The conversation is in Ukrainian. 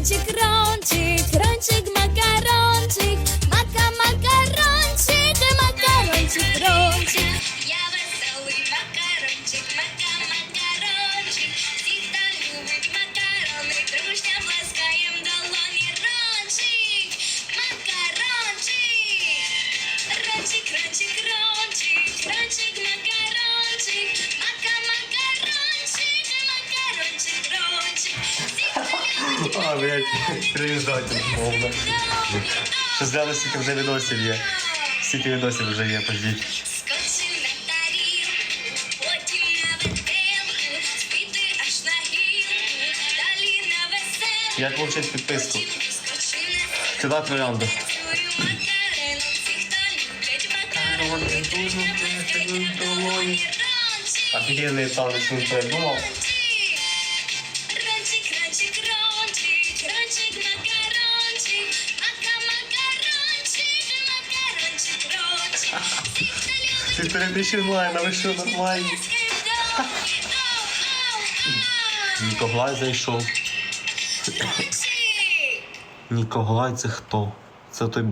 Ранчик, ранчик, ранчик, макарончик, мака, макарончик, макарончик, рончик. Я веселий макарончик, мака, макарончик. Всіх хто любить макарони, дружня плескаєм долоні. Рончик, макарончик, ранчик, ранчик, ранчик. А, блядь, приїжджайте, повно. Що зря стільки вже відосів є. Стільки відосів вже є, подіть. Як вивчить підписку? Кидай троянду. свою макарену. Всі, хто рончик, рончик, рончик, макарончик, мака, макарончик, макарончик, рончик. Всі, хто лайн, а ви що нормальні? Ніколай зайшов. Ніколай це хто? Це той